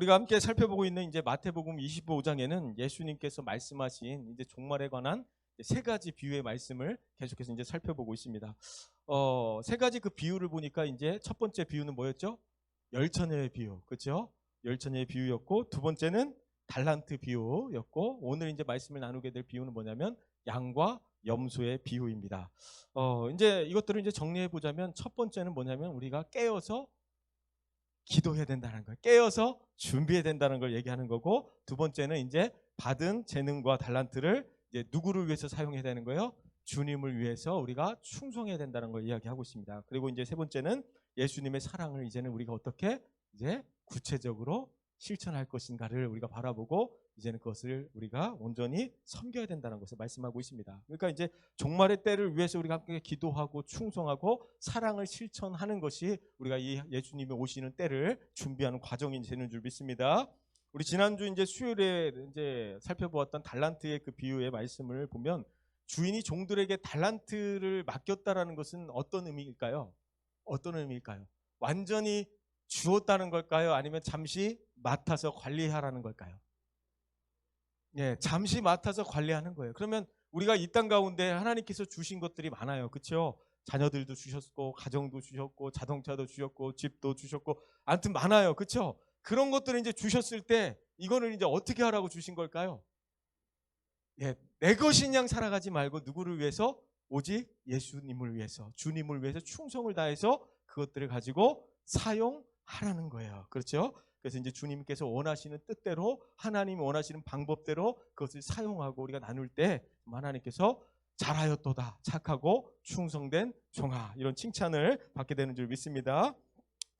우리가 함께 살펴보고 있는 이제 마태복음 25장에는 예수님께서 말씀하신 이제 종말에 관한 세 가지 비유의 말씀을 계속해서 이제 살펴보고 있습니다. 어, 세 가지 그 비유를 보니까 이제 첫 번째 비유는 뭐였죠? 열처녀의 비유. 그렇죠? 열처녀의 비유였고 두 번째는 달란트 비유였고 오늘 이제 말씀을 나누게 될 비유는 뭐냐면 양과 염소의 비유입니다. 어, 이제 이것들을 이제 정리해 보자면 첫 번째는 뭐냐면 우리가 깨어서 기도해야 된다는 거예요. 깨어서 준비해야 된다는 걸 얘기하는 거고 두 번째는 이제 받은 재능과 달란트를 이제 누구를 위해서 사용해야 되는 거예요? 주님을 위해서 우리가 충성해야 된다는 걸 이야기하고 있습니다. 그리고 이제 세 번째는 예수님의 사랑을 이제는 우리가 어떻게 이제 구체적으로 실천할 것인가를 우리가 바라보고 이제는 그것을 우리가 온전히 섬겨야 된다는 것을 말씀하고 있습니다. 그러니까 이제 종말의 때를 위해서 우리가 함께 기도하고 충성하고 사랑을 실천하는 것이 우리가 이 예수님이 오시는 때를 준비하는 과정이 되는 줄 믿습니다. 우리 지난주 이제 수요일에 이제 살펴보았던 달란트의 그 비유의 말씀을 보면 주인이 종들에게 달란트를 맡겼다라는 것은 어떤 의미일까요? 어떤 의미일까요? 완전히 주었다는 걸까요? 아니면 잠시 맡아서 관리하라는 걸까요? 예, 잠시 맡아서 관리하는 거예요. 그러면 우리가 이 땅 가운데 하나님께서 주신 것들이 많아요. 그렇죠? 자녀들도 주셨고 가정도 주셨고 자동차도 주셨고 집도 주셨고 아무튼 많아요. 그렇죠? 그런 것들을 이제 주셨을 때 이거는 이제 어떻게 하라고 주신 걸까요? 예, 내 것인 양 살아가지 말고 누구를 위해서 오직 예수님을 위해서 주님을 위해서 충성을 다해서 그것들을 가지고 사용하라는 거예요. 그렇죠? 그래서 이제 주님께서 원하시는 뜻대로 하나님 원하시는 방법대로 그것을 사용하고 우리가 나눌 때 하나님께서 잘하였도다 착하고 충성된 종아 이런 칭찬을 받게 되는 줄 믿습니다.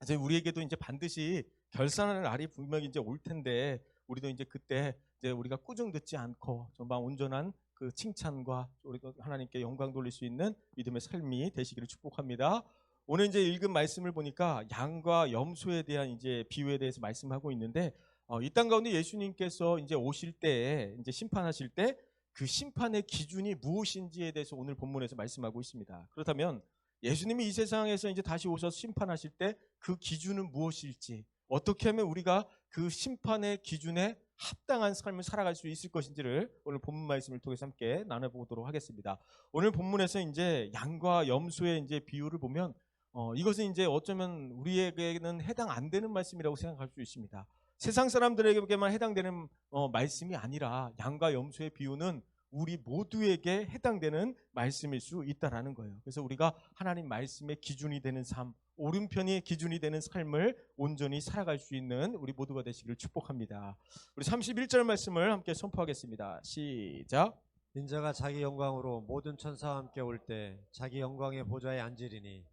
이제 우리에게도 이제 반드시 결산하는 날이 분명히 이제 올 텐데 우리도 이제 그때 이제 우리가 꾸중 듣지 않고 정말 온전한 그 칭찬과 우리가 하나님께 영광 돌릴 수 있는 믿음의 삶이 되시기를 축복합니다. 오늘 이제 읽은 말씀을 보니까 양과 염소에 대한 이제 비유에 대해서 말씀하고 있는데 어, 이땅 가운데 예수님께서 이제 오실 때 이제 심판하실 때 그 심판의 기준이 무엇인지에 대해서 오늘 본문에서 말씀하고 있습니다. 그렇다면 예수님이 이 세상에서 이제 다시 오셔서 심판하실 때 그 기준은 무엇일지 어떻게 하면 우리가 그 심판의 기준에 합당한 삶을 살아갈 수 있을 것인지를 오늘 본문 말씀을 통해서 함께 나눠보도록 하겠습니다. 오늘 본문에서 이제 양과 염소의 이제 비유를 보면 어, 이것은 이제 어쩌면 우리에게는 해당 안 되는 말씀이라고 생각할 수 있습니다. 세상 사람들에게만 해당되는 어, 말씀이 아니라 양과 염소의 비유는 우리 모두에게 해당되는 말씀일 수 있다라는 거예요. 그래서 우리가 하나님 말씀의 기준이 되는 삶, 오른편이 기준이 되는 삶을 온전히 살아갈 수 있는 우리 모두가 되시기를 축복합니다. 우리 31절 말씀을 함께 선포하겠습니다. 시작. 인자가 자기 영광으로 모든 천사와 함께 올 때 자기 영광의 보좌에 앉으리니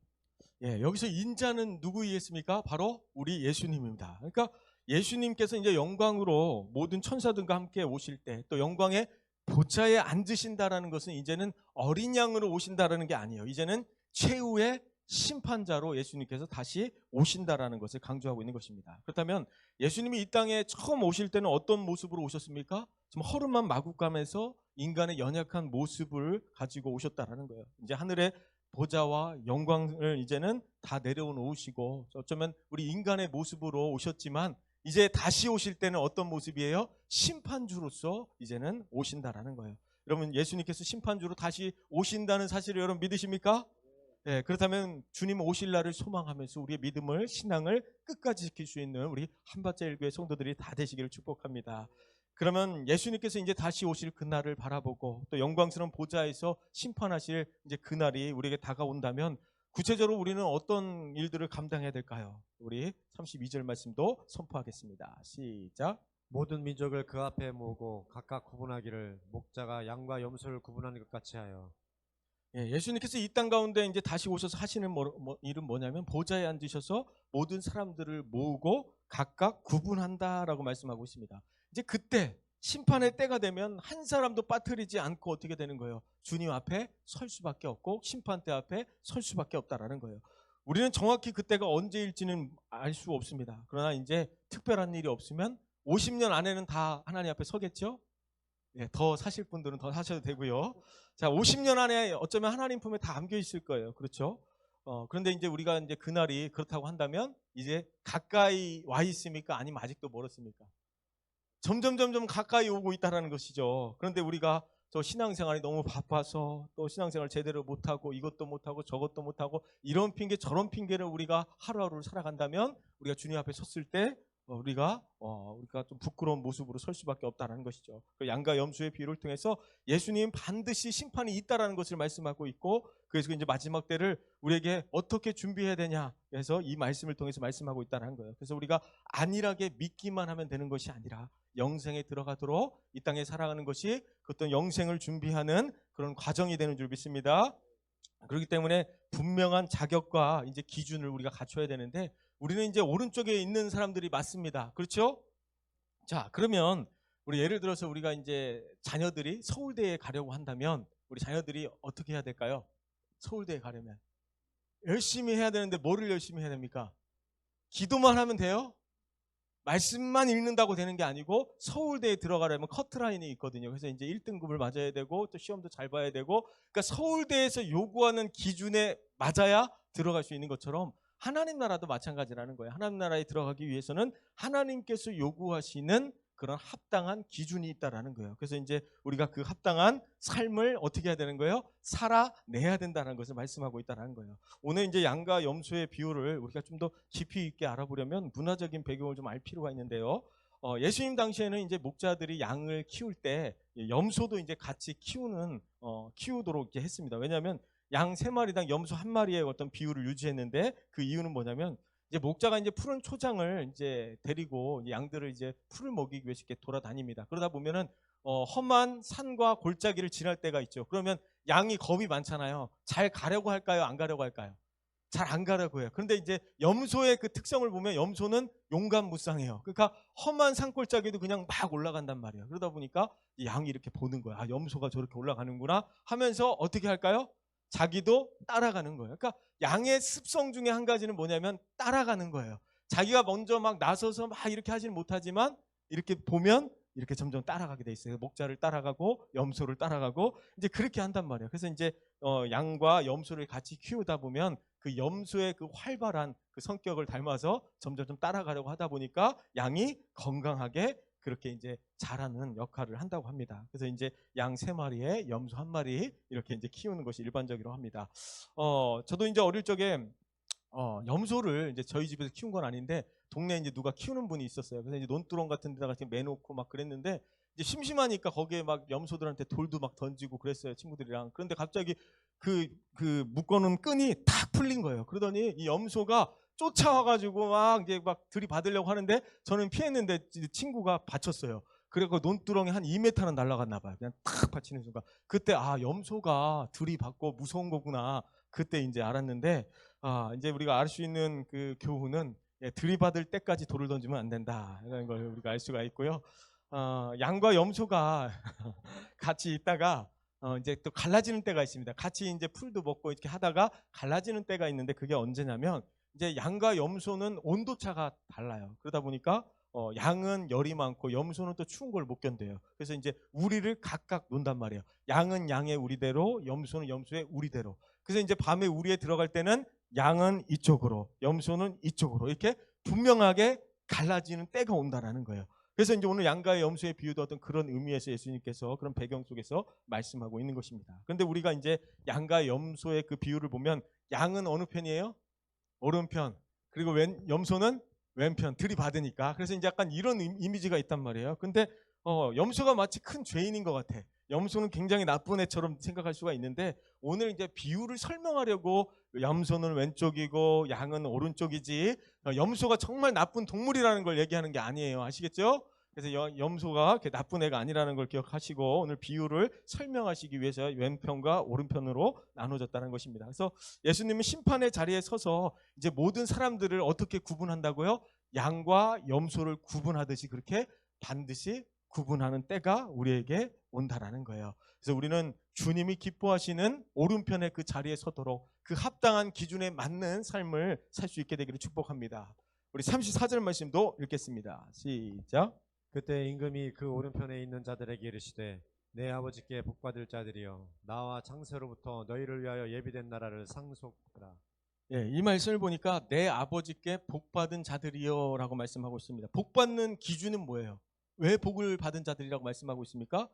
예, 여기서 인자는 누구이겠습니까? 바로 우리 예수님입니다. 그러니까 예수님께서 이제 영광으로 모든 천사들과 함께 오실 때 또 영광의 보좌에 앉으신다라는 것은 이제는 어린 양으로 오신다라는 게 아니에요. 이제는 최후의 심판자로 예수님께서 다시 오신다라는 것을 강조하고 있는 것입니다. 그렇다면 예수님이 이 땅에 처음 오실 때는 어떤 모습으로 오셨습니까? 좀 허름한 마국감에서 인간의 연약한 모습을 가지고 오셨다라는 거예요. 이제 하늘의 보좌와 영광을 이제는 다 내려놓으시고 어쩌면 우리 인간의 모습으로 오셨지만 이제 다시 오실 때는 어떤 모습이에요? 심판주로서 이제는 오신다라는 거예요. 여러분 예수님께서 심판주로 다시 오신다는 사실을 여러분 믿으십니까? 네, 그렇다면 주님 오실 날을 소망하면서 우리의 믿음을 신앙을 끝까지 지킬 수 있는 우리 한밭자 일교회 성도들이 다 되시기를 축복합니다. 그러면 예수님께서 이제 다시 오실 그날을 바라보고 또 영광스러운 보좌에서 심판하실 이제 그날이 우리에게 다가온다면 구체적으로 우리는 어떤 일들을 감당해야 될까요? 우리 32절 말씀도 선포하겠습니다. 시작. 모든 민족을 그 앞에 모으고 각각 구분하기를 목자가 양과 염소를 구분하는 것 같이 하여 예, 예수님께서 이 땅 가운데 이제 다시 오셔서 하시는 뭐, 뭐, 일은 뭐냐면 보좌에 앉으셔서 모든 사람들을 모으고 각각 구분한다라고 말씀하고 있습니다. 이제 그때 심판의 때가 되면 한 사람도 빠뜨리지 않고 어떻게 되는 거예요? 주님 앞에 설 수밖에 없고 심판대 앞에 설 수밖에 없다라는 거예요. 우리는 정확히 그때가 언제일지는 알 수 없습니다. 그러나 이제 특별한 일이 없으면 50년 안에는 다 하나님 앞에 서겠죠? 예, 더 사실 분들은 더 사셔도 되고요. 자, 50년 안에 어쩌면 하나님 품에 다 안겨 있을 거예요. 그렇죠? 어, 그런데 이제 우리가 이제 그날이 그렇다고 한다면 이제 가까이 와 있습니까? 아니면 아직도 멀었습니까? 점점 점점 가까이 오고 있다라는 것이죠. 그런데 우리가 저 신앙생활이 너무 바빠서 또 신앙생활 제대로 못하고 이것도 못하고 저것도 못하고 이런 핑계 저런 핑계를 우리가 하루하루를 살아간다면 우리가 주님 앞에 섰을 때 어, 우리가 어, 우리가 좀 부끄러운 모습으로 설 수밖에 없다라는 것이죠. 그 양과 염소의 비유를 통해서 예수님 반드시 심판이 있다라는 것을 말씀하고 있고 그래서 이제 마지막 때를 우리에게 어떻게 준비해야 되냐 그래서 이 말씀을 통해서 말씀하고 있다는 거예요. 그래서 우리가 안일하게 믿기만 하면 되는 것이 아니라 영생에 들어가도록 이 땅에 살아가는 것이 그 어떤 영생을 준비하는 그런 과정이 되는 줄 믿습니다. 그렇기 때문에 분명한 자격과 이제 기준을 우리가 갖춰야 되는데 우리는 이제 오른쪽에 있는 사람들이 맞습니다. 그렇죠? 자, 그러면 우리 예를 들어서 우리가 이제 자녀들이 서울대에 가려고 한다면 우리 자녀들이 어떻게 해야 될까요? 서울대에 가려면 열심히 해야 되는데 뭐를 열심히 해야 됩니까? 기도만 하면 돼요? 말씀만 읽는다고 되는 게 아니고 서울대에 들어가려면 커트라인이 있거든요. 그래서 이제 1등급을 맞아야 되고 또 시험도 잘 봐야 되고 그러니까 서울대에서 요구하는 기준에 맞아야 들어갈 수 있는 것처럼 하나님 나라도 마찬가지라는 거예요. 하나님 나라에 들어가기 위해서는 하나님께서 요구하시는 그런 합당한 기준이 있다라는 거예요. 그래서 이제 우리가 그 합당한 삶을 어떻게 해야 되는 거예요? 살아내야 된다는 것을 말씀하고 있다는 거예요. 오늘 이제 양과 염소의 비유를 우리가 좀 더 깊이 있게 알아보려면 문화적인 배경을 좀 알 필요가 있는데요. 어, 예수님 당시에는 이제 목자들이 양을 키울 때 염소도 이제 같이 키우는 어, 키우도록 이렇게 했습니다. 왜냐하면 양 세 마리당 염소 한 마리의 어떤 비율을 유지했는데 그 이유는 뭐냐면 이제 목자가 이제 푸른 초장을 이제 데리고 양들을 이제 풀을 먹이기 위해서 이렇게 돌아다닙니다. 그러다 보면은 어, 험한 산과 골짜기를 지날 때가 있죠. 그러면 양이 겁이 많잖아요. 잘 가려고 할까요? 안 가려고 할까요? 잘 안 가려고 해요. 그런데 이제 염소의 그 특성을 보면 염소는 용감무쌍해요. 그러니까 험한 산골짜기도 그냥 막 올라간단 말이에요. 그러다 보니까 이 양이 이렇게 보는 거야. 아, 염소가 저렇게 올라가는구나 하면서 어떻게 할까요? 자기도 따라가는 거예요. 그러니까 양의 습성 중에 한 가지는 뭐냐면 따라가는 거예요. 자기가 먼저 막 나서서 막 이렇게 하지는 못하지만 이렇게 보면 이렇게 점점 따라가게 돼 있어요. 목자를 따라가고 염소를 따라가고 이제 그렇게 한단 말이에요. 그래서 이제 어, 양과 염소를 같이 키우다 보면 그 염소의 그 활발한 그 성격을 닮아서 점점 좀 따라가려고 하다 보니까 양이 건강하게 그렇게 이제 자라는 역할을 한다고 합니다. 그래서 이제 양 세 마리에 염소 한 마리 이렇게 이제 키우는 것이 일반적으로 합니다. 어, 저도 이제 어릴 적에 어, 염소를 이제 저희 집에서 키운 건 아닌데 동네에 이제 누가 키우는 분이 있었어요. 그래서 이제 논두렁 같은 데다가 이렇게 매놓고 막 그랬는데 이제 심심하니까 거기에 막 염소들한테 돌도 막 던지고 그랬어요 친구들이랑. 그런데 갑자기 그, 그 묶어놓은 끈이 탁 풀린 거예요. 그러더니 이 염소가 쫓아와가지고 막 이제 막 들이받으려고 하는데 저는 피했는데 친구가 받쳤어요. 그리고 논두렁이 한 2m는 날아갔나 봐요. 그냥 탁 받치는 순간. 그때 아 염소가 들이받고 무서운 거구나. 그때 이제 알았는데 아 이제 우리가 알 수 있는 그 교훈은 예, 들이받을 때까지 돌을 던지면 안 된다라는 걸 우리가 알 수가 있고요. 어, 양과 염소가 같이 있다가 어, 이제 또 갈라지는 때가 있습니다. 같이 이제 풀도 먹고 이렇게 하다가 갈라지는 때가 있는데 그게 언제냐면 이제 양과 염소는 온도 차가 달라요. 그러다 보니까 어, 양은 열이 많고 염소는 또 추운 걸 못 견뎌요. 그래서 이제 우리를 각각 논단 말이에요. 양은 양의 우리대로, 염소는 염소의 우리대로. 그래서 이제 밤에 우리에 들어갈 때는 양은 이쪽으로, 염소는 이쪽으로 이렇게 분명하게 갈라지는 때가 온다라는 거예요. 그래서 이제 오늘 양과 염소의 비유도 어떤 그런 의미에서 예수님께서 그런 배경 속에서 말씀하고 있는 것입니다. 그런데 우리가 이제 양과 염소의 그 비유를 보면 양은 어느 편이에요? 오른편. 그리고 왼 염소는 왼편 들이받으니까. 그래서 이제 약간 이런 임- 이미지가 있단 말이에요. 근데 어, 염소가 마치 큰 죄인인 것 같아. 염소는 굉장히 나쁜 애처럼 생각할 수가 있는데 오늘 이제 비유를 설명하려고 염소는 왼쪽이고 양은 오른쪽이지 어, 염소가 정말 나쁜 동물이라는 걸 얘기하는 게 아니에요. 아시겠죠? 그래서 여- 염소가 나쁜 애가 아니라는 걸 기억하시고 오늘 비유를 설명하시기 위해서 왼편과 오른편으로 나눠졌다는 것입니다. 그래서 예수님은 심판의 자리에 서서 이제 모든 사람들을 어떻게 구분한다고요? 양과 염소를 구분하듯이 그렇게 반드시 구분하는 때가 우리에게 온다라는 거예요. 그래서 우리는 주님이 기뻐하시는 오른편의 그 자리에 서도록 그 합당한 기준에 맞는 삶을 살 수 있게 되기를 축복합니다. 우리 34절 말씀도 읽겠습니다. 시작. 그때 임금이 그 오른편에 있는 자들에게 이르시되 내 아버지께 복받을 자들이여 나와 창세로부터 너희를 위하여 예비된 나라를 상속하라 예, 이 말씀을 보니까 내 아버지께 복 받은 자들이여라고 말씀하고 있습니다. 복 받는 기준은 뭐예요? 왜 복을 받은 자들이라고 말씀하고 있습니까?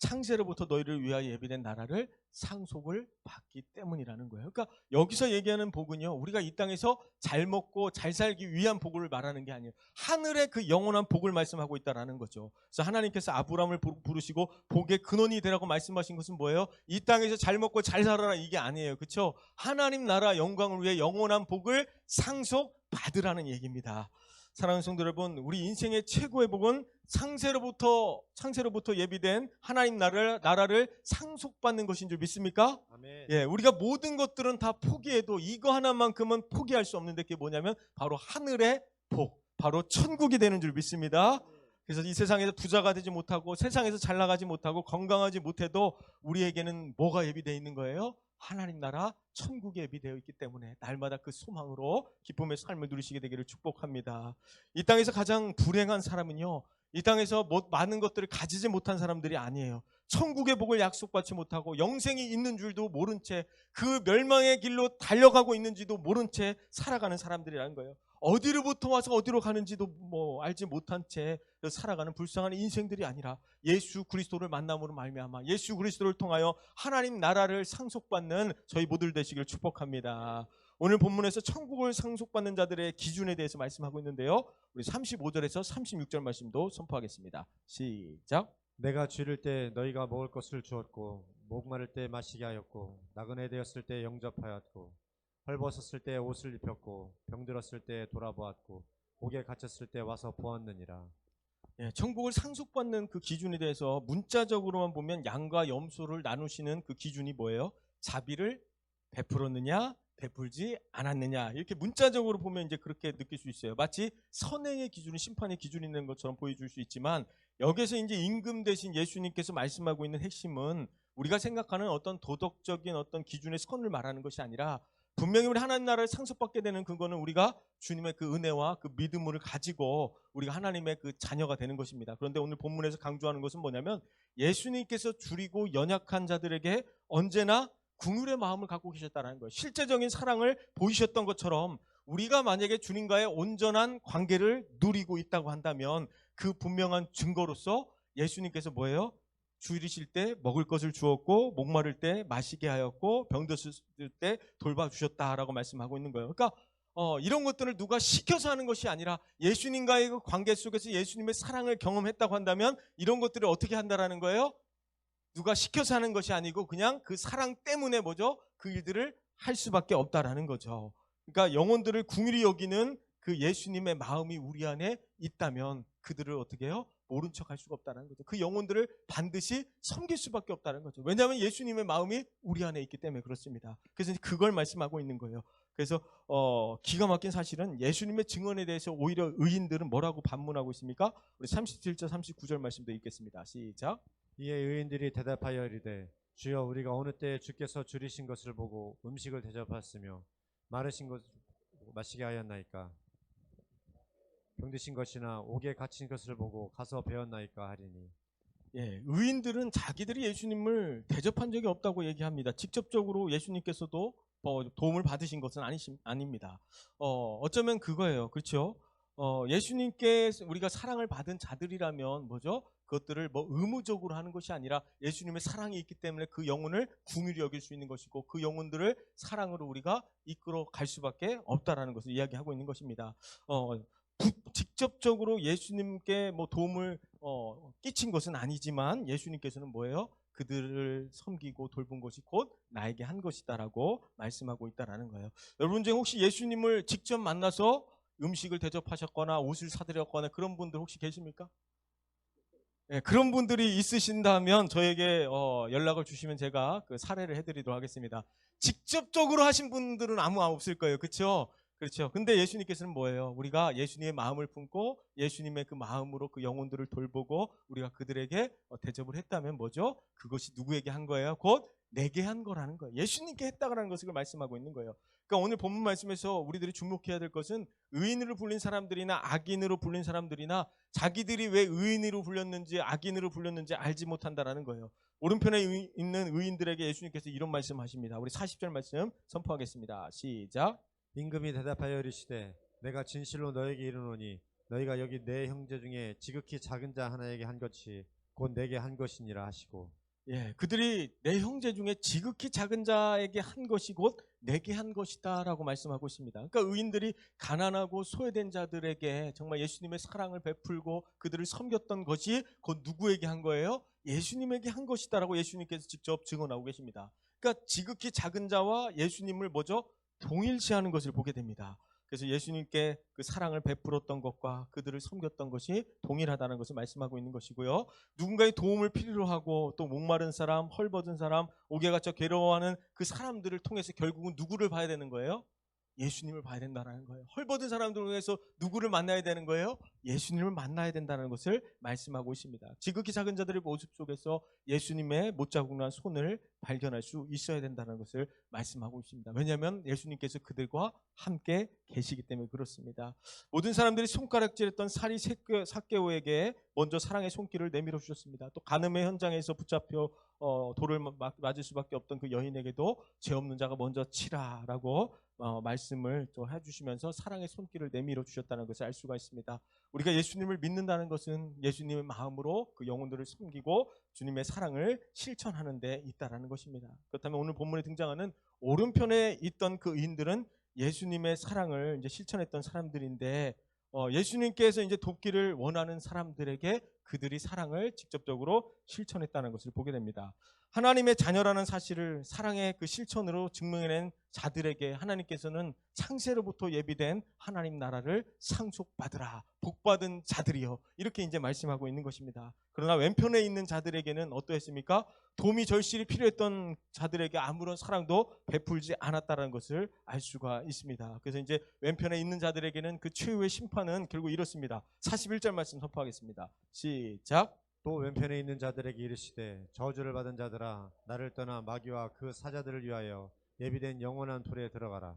창세로부터 너희를 위하여 예비된 나라를 상속을 받기 때문이라는 거예요. 그러니까 여기서 얘기하는 복은요, 우리가 이 땅에서 잘 먹고 잘 살기 위한 복을 말하는 게 아니에요. 하늘의 그 영원한 복을 말씀하고 있다라는 거죠. 그래서 하나님께서 아브라함을 부- 부르시고 복의 근원이 되라고 말씀하신 것은 뭐예요? 이 땅에서 잘 먹고 잘 살아라 이게 아니에요. 그렇죠? 하나님 나라 영광을 위해 영원한 복을 상속 받으라는 얘기입니다. 사랑하는 성도 여러분, 우리 인생의 최고의 복은 상세로부터 창세로부터 예비된 하나님 나라를, 나라를 상속받는 것인 줄 믿습니까? 아멘. 예, 우리가 모든 것들은 다 포기해도 이거 하나만큼은 포기할 수 없는데 그게 뭐냐면 바로 하늘의 복, 바로 천국이 되는 줄 믿습니다. 그래서 이 세상에서 부자가 되지 못하고 세상에서 잘 나가지 못하고 건강하지 못해도 우리에게는 뭐가 예비되어 있는 거예요? 하나님 나라 천국이 예비되어 있기 때문에 날마다 그 소망으로 기쁨의 삶을 누리시게 되기를 축복합니다. 이 땅에서 가장 불행한 사람은요. 이 땅에서 뭐 많은 것들을 가지지 못한 사람들이 아니에요. 천국의 복을 약속받지 못하고 영생이 있는 줄도 모른 채 그 멸망의 길로 달려가고 있는지도 모른 채 살아가는 사람들이라는 거예요. 어디로부터 와서 어디로 가는지도 뭐 알지 못한 채 살아가는 불쌍한 인생들이 아니라 예수 그리스도를 만남으로 말미암아 예수 그리스도를 통하여 하나님 나라를 상속받는 저희 모두 되시길 축복합니다. 오늘 본문에서 천국을 상속받는 자들의 기준에 대해서 말씀하고 있는데요. 우리 35절에서 36절 말씀도 선포하겠습니다. 시작. 내가 쥐를 때 너희가 먹을 것을 주었고 목마를 때 마시게 하였고 나그네 되었을 때 영접하였고 헐벗었을 때 옷을 입혔고 병들었을 때 돌아보았고 옥에 갇혔을 때 와서 보았느니라. 예, 천국을 상속받는 그 기준에 대해서 문자적으로만 보면 양과 염소를 나누시는 그 기준이 뭐예요? 자비를 베풀었느냐, 베풀지 않았느냐. 이렇게 문자적으로 보면 이제 그렇게 느낄 수 있어요. 마치 선행의 기준이 심판의 기준이 있는 것처럼 보여줄 수 있지만 여기서 이제 임금 대신 예수님께서 말씀하고 있는 핵심은 우리가 생각하는 어떤 도덕적인 어떤 기준의 선을 말하는 것이 아니라 분명히 우리 하나님 나라를 상속받게 되는 그거는 우리가 주님의 그 은혜와 그 믿음을 가지고 우리가 하나님의 그 자녀가 되는 것입니다. 그런데 오늘 본문에서 강조하는 것은 뭐냐면 예수님께서 줄이고 연약한 자들에게 언제나 궁율의 마음을 갖고 계셨다는 거예요. 실제적인 사랑을 보이셨던 것처럼 우리가 만약에 주님과의 온전한 관계를 누리고 있다고 한다면 그 분명한 증거로서 예수님께서 뭐예요? 줄이실 때 먹을 것을 주었고 목마를 때 마시게 하였고 병들었을 때 돌봐주셨다라고 말씀하고 있는 거예요. 그러니까 어, 이런 것들을 누가 시켜서 하는 것이 아니라 예수님과의 그 관계 속에서 예수님의 사랑을 경험했다고 한다면 이런 것들을 어떻게 한다라는 거예요? 누가 시켜서 하는 것이 아니고 그냥 그 사랑 때문에 뭐죠? 그 일들을 할 수밖에 없다라는 거죠. 그러니까 영혼들을 궁일이 여기는 그 예수님의 마음이 우리 안에 있다면 그들을 어떻게 해요? 모른 척 할 수가 없다는 거죠. 그 영혼들을 반드시 섬길 수밖에 없다는 거죠. 왜냐하면 예수님의 마음이 우리 안에 있기 때문에 그렇습니다. 그래서 그걸 말씀하고 있는 거예요. 그래서 어, 기가 막힌 사실은 예수님의 증언에 대해서 오히려 의인들은 뭐라고 반문하고 있습니까? 우리 37절 39절 말씀도 읽겠습니다. 시작. 이에 의인들이 대답하여 이르되 주여 우리가 어느 때 주께서 줄이신 것을 보고 음식을 대접하였으며 마르신 것을 마시게 하였나이까 병드신 것이나 옥에 갇힌 것을 보고 가서 배웠나이까 하리니 예, 의인들은 자기들이 예수님을 대접한 적이 없다고 얘기합니다. 직접적으로 예수님께서도 어, 도움을 받으신 것은 아니심, 아닙니다. 어, 어쩌면 그거예요. 그렇죠? 어, 예수님께 우리가 사랑을 받은 자들이라면 뭐죠? 그것들을 뭐 의무적으로 하는 것이 아니라 예수님의 사랑이 있기 때문에 그 영혼을 궁휼히 여길 수 있는 것이고 그 영혼들을 사랑으로 우리가 이끌어 갈 수밖에 없다라는 것을 이야기하고 있는 것입니다. 어, 부- 직접적으로 예수님께 뭐 도움을 어, 끼친 것은 아니지만 예수님께서는 뭐예요? 그들을 섬기고 돌본 것이 곧 나에게 한 것이다라고 말씀하고 있다라는 거예요. 여러분 중에 혹시 예수님을 직접 만나서 음식을 대접하셨거나 옷을 사드렸거나 그런 분들 혹시 계십니까? 예, 그런 분들이 있으신다면 저에게 어, 연락을 주시면 제가 그 사례를 해드리도록 하겠습니다. 직접적으로 하신 분들은 아무 없을 거예요, 그렇죠? 그렇죠. 근데 예수님께서는 뭐예요? 우리가 예수님의 마음을 품고 예수님의 그 마음으로 그 영혼들을 돌보고 우리가 그들에게 어, 대접을 했다면 뭐죠? 그것이 누구에게 한 거예요? 곧 내게 한 거라는 거예요. 예수님께 했다라는 것을 말씀하고 있는 거예요. 그러니까 오늘 본문 말씀에서 우리들이 주목해야 될 것은 의인으로 불린 사람들이나 악인으로 불린 사람들이나 자기들이 왜 의인으로 불렸는지 악인으로 불렸는지 알지 못한다라는 거예요. 오른편에 의- 있는 의인들에게 예수님께서 이런 말씀하십니다. 우리 40절 말씀 선포하겠습니다. 시작. 임금이 대답하여 이르시되 내가 진실로 너에게 이르노니 너희가 여기 내 형제 중에 지극히 작은 자 하나에게 한 것이 곧 내게 한 것이니라 하시고 예, 그들이 내 형제 중에 지극히 작은 자에게 한 것이 곧 내게 한 것이다라고 말씀하고 있습니다. 그러니까 의인들이 가난하고 소외된 자들에게 정말 예수님의 사랑을 베풀고 그들을 섬겼던 것이 곧 누구에게 한 거예요? 예수님에게 한 것이다라고 예수님께서 직접 증언하고 계십니다. 그러니까 지극히 작은 자와 예수님을 뭐죠? 동일시하는 것을 보게 됩니다. 그래서 예수님께 그 사랑을 베풀었던 것과 그들을 섬겼던 것이 동일하다는 것을 말씀하고 있는 것이고요. 누군가의 도움을 필요로 하고 또 목마른 사람, 헐벗은 사람, 옥에 갇혀 괴로워하는 그 사람들을 통해서 결국은 누구를 봐야 되는 거예요? 예수님을 봐야 된다는 거예요. 헐벗은 사람들을 위해서 누구를 만나야 되는 거예요? 예수님을 만나야 된다는 것을 말씀하고 있습니다. 지극히 작은 자들의 모습 속에서 예수님의 못자국난 손을 발견할 수 있어야 된다는 것을 말씀하고 있습니다. 왜냐하면 예수님께서 그들과 함께 계시기 때문에 그렇습니다. 모든 사람들이 손가락질했던 사리 삭개오에게 먼저 사랑의 손길을 내밀어 주셨습니다. 또 간음의 현장에서 붙잡혀 어, 돌을 마- 맞을 수밖에 없던 그 여인에게도 죄 없는 자가 먼저 치라라고 어, 말씀을 또 해주시면서 사랑의 손길을 내밀어 주셨다는 것을 알 수가 있습니다. 우리가 예수님을 믿는다는 것은 예수님의 마음으로 그 영혼들을 섬기고 주님의 사랑을 실천하는 데 있다라는 것입니다. 그렇다면 오늘 본문에 등장하는 오른편에 있던 그 의인들은 예수님의 사랑을 이제 실천했던 사람들인데 어, 예수님께서 이제 돕기를 원하는 사람들에게 그들이 사랑을 직접적으로 실천했다는 것을 보게 됩니다. 하나님의 자녀라는 사실을 사랑의 그 실천으로 증명해낸 자들에게 하나님께서는 창세로부터 예비된 하나님 나라를 상속받으라 복받은 자들이요 이렇게 이제 말씀하고 있는 것입니다. 그러나 왼편에 있는 자들에게는 어떠했습니까? 도움이 절실히 필요했던 자들에게 아무런 사랑도 베풀지 않았다는 것을 알 수가 있습니다. 그래서 이제 왼편에 있는 자들에게는 그 최후의 심판은 결국 이렇습니다. 41절 말씀 선포하겠습니다. 시작. 또 왼편에 있는 자들에게 이르시되 저주를 받은 자들아 나를 떠나 마귀와 그 사자들을 위하여 예비된 영원한 불에 들어가라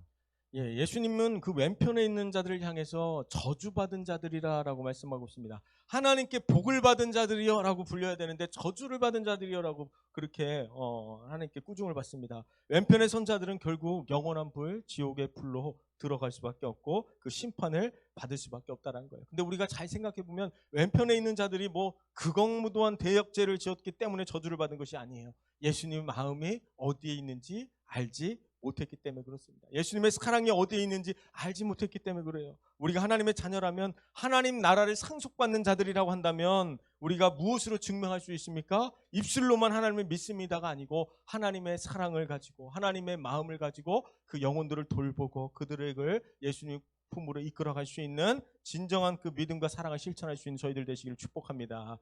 예, 예수님은 그 왼편에 있는 자들을 향해서 저주받은 자들이라라고 말씀하고 있습니다. 하나님께 복을 받은 자들이여라고 불려야 되는데 저주를 받은 자들이여라고 그렇게 어, 하나님께 꾸중을 받습니다. 왼편의 선자들은 결국 영원한 불, 지옥의 불로 들어갈 수밖에 없고 그 심판을 받을 수밖에 없다라는 거예요. 근데 우리가 잘 생각해 보면 왼편에 있는 자들이 뭐 극악무도한 대역죄를 지었기 때문에 저주를 받은 것이 아니에요. 예수님 마음이 어디에 있는지 알지 못했기 때문에 그렇습니다. 예수님의 사랑이 어디에 있는지 알지 못했기 때문에 그래요. 우리가 하나님의 자녀라면 하나님 나라를 상속받는 자들이라고 한다면 우리가 무엇으로 증명할 수 있습니까? 입술로만 하나님을 믿습니다가 아니고 하나님의 사랑을 가지고 하나님의 마음을 가지고 그 영혼들을 돌보고 그들을 예수님 품으로 이끌어갈 수 있는 진정한 그 믿음과 사랑을 실천할 수 있는 저희들 되시기를 축복합니다.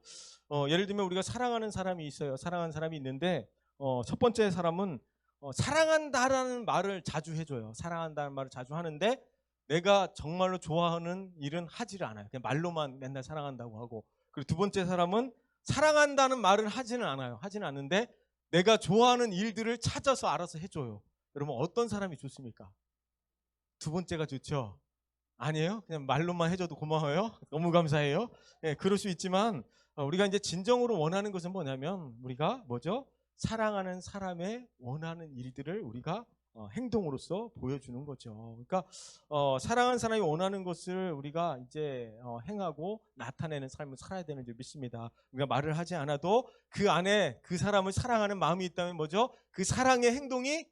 어, 예를 들면 우리가 사랑하는 사람이 있어요. 사랑하는 사람이 있는데 어, 첫 번째 사람은 어, 사랑한다라는 말을 자주 해줘요. 사랑한다는 말을 자주 하는데 내가 정말로 좋아하는 일은 하지를 않아요. 그냥 말로만 맨날 사랑한다고 하고. 그리고 두 번째 사람은 사랑한다는 말을 하지는 않아요. 하지는 않는데 내가 좋아하는 일들을 찾아서 알아서 해줘요. 여러분 어떤 사람이 좋습니까? 두 번째가 좋죠. 아니에요? 그냥 말로만 해줘도 고마워요. 너무 감사해요. 예, 그럴 수 있지만 어, 우리가 이제 진정으로 원하는 것은 뭐냐면 우리가 뭐죠? 사랑하는 사람의 원하는 일들을 우리가 어, 행동으로서 보여주는 거죠. 그러니까 어, 사랑하는 사람이 원하는 것을 우리가 이제 어, 행하고 나타내는 삶을 살아야 되는 줄 믿습니다. 우리가 말을 하지 않아도 그 안에 그 사람을 사랑하는 마음이 있다면 뭐죠? 그 사랑의 행동이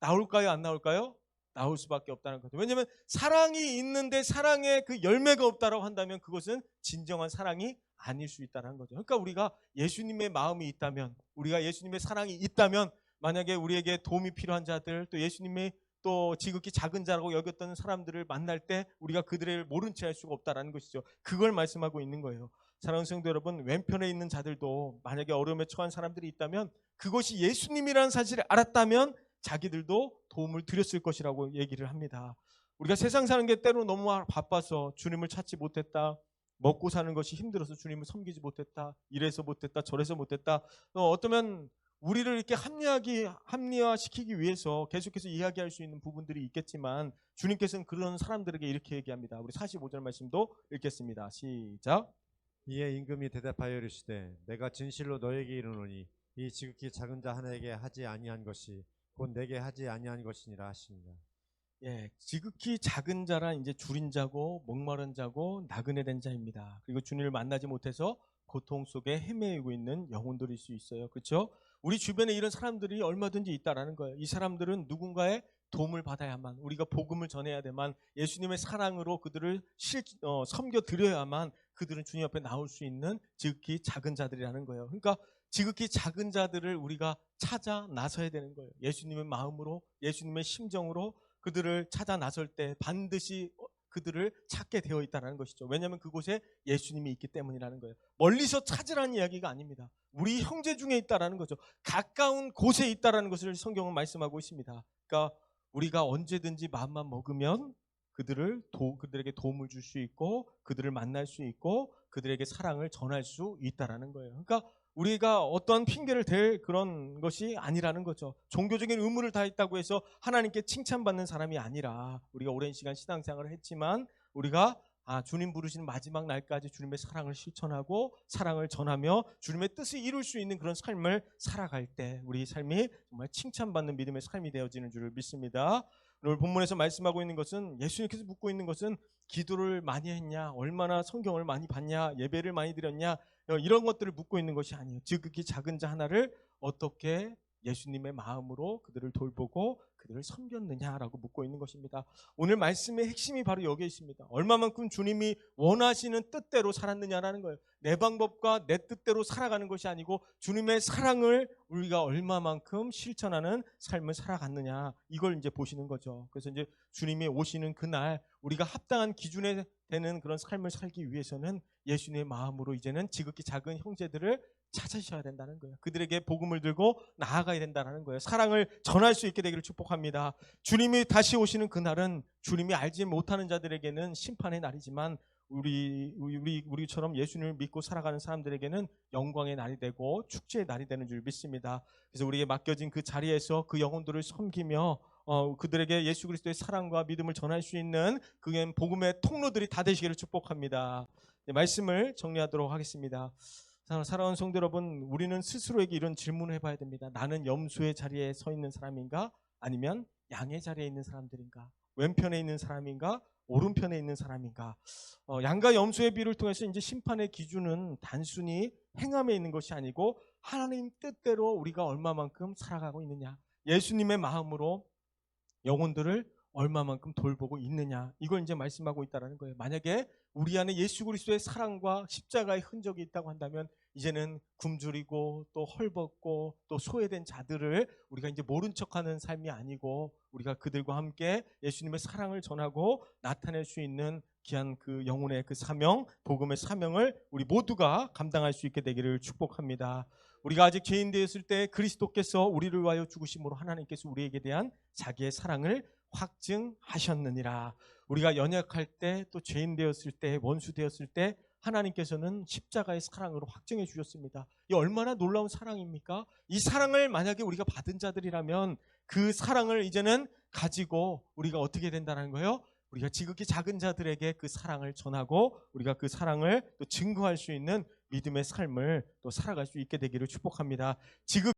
나올까요? 안 나올까요? 나올 수밖에 없다는 거죠. 왜냐하면 사랑이 있는데 사랑의 그 열매가 없다라고 한다면 그것은 진정한 사랑이 아닐 수 있다는 거죠. 그러니까 우리가 예수님의 마음이 있다면, 우리가 예수님의 사랑이 있다면, 만약에 우리에게 도움이 필요한 자들, 또 예수님의 또 지극히 작은 자라고 여겼던 사람들을 만날 때 우리가 그들을 모른 채 할 수가 없다라는 것이죠. 그걸 말씀하고 있는 거예요. 사랑하는 성도 여러분, 왼편에 있는 자들도 만약에 어려움에 처한 사람들이 있다면 그것이 예수님이라는 사실을 알았다면 자기들도 도움을 드렸을 것이라고 얘기를 합니다. 우리가 세상 사는 게 때로 너무 바빠서 주님을 찾지 못했다. 먹고 사는 것이 힘들어서 주님을 섬기지 못했다. 이래서 못했다. 저래서 못했다. 어, 어쩌면 우리를 이렇게 합리하기, 합리화시키기 위해서 계속해서 이야기할 수 있는 부분들이 있겠지만 주님께서는 그런 사람들에게 이렇게 얘기합니다. 우리 45절 말씀도 읽겠습니다. 시작. 이에 임금이 대답하여 이르시되 내가 진실로 너에게 이르노니 이 지극히 작은 자 하나에게 하지 아니한 것이 곧 내게 하지 아니한 것이니라 하시니라 예, 지극히 작은 자라 이제 줄인 자고 목마른 자고 나그네 된 자입니다. 그리고 주님을 만나지 못해서 고통 속에 헤매이고 있는 영혼들일 수 있어요. 그렇죠? 우리 주변에 이런 사람들이 얼마든지 있다라는 거예요. 이 사람들은 누군가의 도움을 받아야만 우리가 복음을 전해야 되만 예수님의 사랑으로 그들을 실, 어, 섬겨 드려야만 그들은 주님 앞에 나올 수 있는 지극히 작은 자들이라는 거예요. 그러니까 지극히 작은 자들을 우리가 찾아 나서야 되는 거예요. 예수님의 마음으로 예수님의 심정으로 그들을 찾아 나설 때 반드시 그들을 찾게 되어 있다는 것이죠. 왜냐하면 그곳에 예수님이 있기 때문이라는 거예요. 멀리서 찾으라는 이야기가 아닙니다. 우리 형제 중에 있다라는 거죠. 가까운 곳에 있다라는 것을 성경은 말씀하고 있습니다. 그러니까 우리가 언제든지 마음만 먹으면 그들을 도, 그들에게 도움을 줄 수 있고 그들을 만날 수 있고 그들에게 사랑을 전할 수 있다라는 거예요. 그러니까 우리가 어떠한 핑계를 댈 그런 것이 아니라는 거죠. 종교적인 의무를 다했다고 해서 하나님께 칭찬받는 사람이 아니라 우리가 오랜 시간 신앙생활을 했지만 우리가 아, 주님 부르시는 마지막 날까지 주님의 사랑을 실천하고 사랑을 전하며 주님의 뜻을 이룰 수 있는 그런 삶을 살아갈 때 우리 삶이 정말 칭찬받는 믿음의 삶이 되어지는 줄을 믿습니다. 오늘 본문에서 말씀하고 있는 것은 예수님께서 묻고 있는 것은 기도를 많이 했냐, 얼마나 성경을 많이 봤냐, 예배를 많이 드렸냐 어, 이런 것들을 묻고 있는 것이 아니에요. 지극히 작은 자 하나를 어떻게 예수님의 마음으로 그들을 돌보고 그들을 섬겼느냐라고 묻고 있는 것입니다. 오늘 말씀의 핵심이 바로 여기에 있습니다. 얼마만큼 주님이 원하시는 뜻대로 살았느냐라는 거예요. 내 방법과 내 뜻대로 살아가는 것이 아니고 주님의 사랑을 우리가 얼마만큼 실천하는 삶을 살아갔느냐 이걸 이제 보시는 거죠. 그래서 이제 주님이 오시는 그날 우리가 합당한 기준에 되는 그런 삶을 살기 위해서는 예수님의 마음으로 이제는 지극히 작은 형제들을 찾으셔야 된다는 거예요. 그들에게 복음을 들고 나아가야 된다는 거예요. 사랑을 전할 수 있게 되기를 축복합니다. 주님이 다시 오시는 그날은 주님이 알지 못하는 자들에게는 심판의 날이지만 우리 우리 우리처럼 예수님을 믿고 살아가는 사람들에게는 영광의 날이 되고 축제의 날이 되는 줄 믿습니다. 그래서 우리에게 맡겨진 그 자리에서 그 영혼들을 섬기며 어, 그들에게 예수 그리스도의 사랑과 믿음을 전할 수 있는 그게 복음의 통로들이 다 되시기를 축복합니다. 네, 말씀을 정리하도록 하겠습니다. 사- 사랑하는 성도 여러분, 우리는 스스로에게 이런 질문을 해봐야 됩니다. 나는 염소의 자리에 서 있는 사람인가? 아니면 양의 자리에 있는 사람들인가? 왼편에 있는 사람인가? 오른편에 있는 사람인가? 어, 양과 염소의 비를 통해서 이제 심판의 기준은 단순히 행함에 있는 것이 아니고 하나님 뜻대로 우리가 얼마만큼 살아가고 있느냐? 예수님의 마음으로 영혼들을 얼마만큼 돌보고 있느냐 이걸 이제 말씀하고 있다라는 거예요. 만약에 우리 안에 예수 그리스도의 사랑과 십자가의 흔적이 있다고 한다면 이제는 굶주리고 또 헐벗고 또 소외된 자들을 우리가 이제 모른 척하는 삶이 아니고 우리가 그들과 함께 예수님의 사랑을 전하고 나타낼 수 있는 귀한 그 영혼의 그 사명, 복음의 사명을 우리 모두가 감당할 수 있게 되기를 축복합니다. 우리가 아직 죄인 되었을 때 그리스도께서 우리를 위하여 죽으심으로 하나님께서 우리에게 대한 자기의 사랑을 확증하셨느니라. 우리가 연약할 때 또 죄인 되었을 때 원수 되었을 때 하나님께서는 십자가의 사랑으로 확증해 주셨습니다. 이 얼마나 놀라운 사랑입니까? 이 사랑을 만약에 우리가 받은 자들이라면 그 사랑을 이제는 가지고 우리가 어떻게 된다는 거예요? 우리가 지극히 작은 자들에게 그 사랑을 전하고 우리가 그 사랑을 또 증거할 수 있는 믿음의 삶을 또 살아갈 수 있게 되기를 축복합니다. 지극